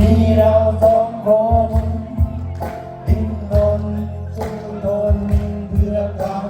ที่เราต้องคนดิ้นรนสู้ทนเพื่อคาม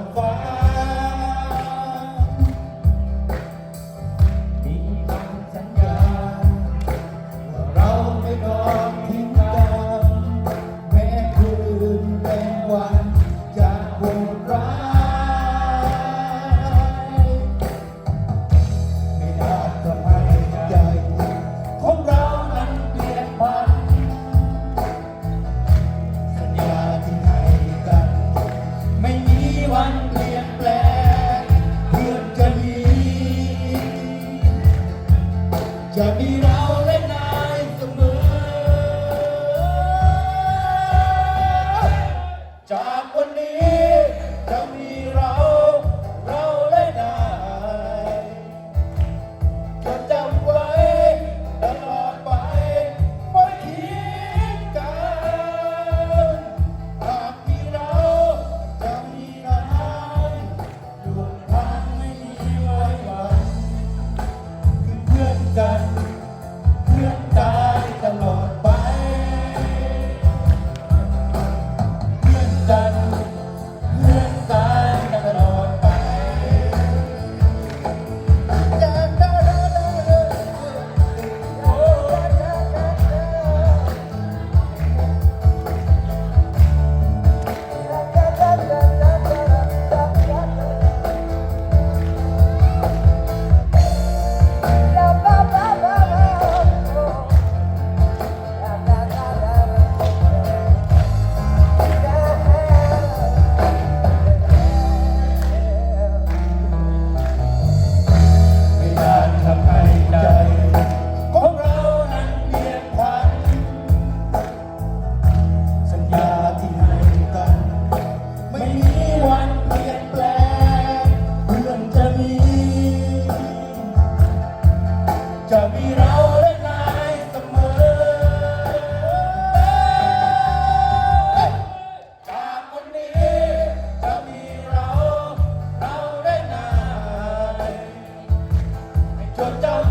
Tchau, tchau.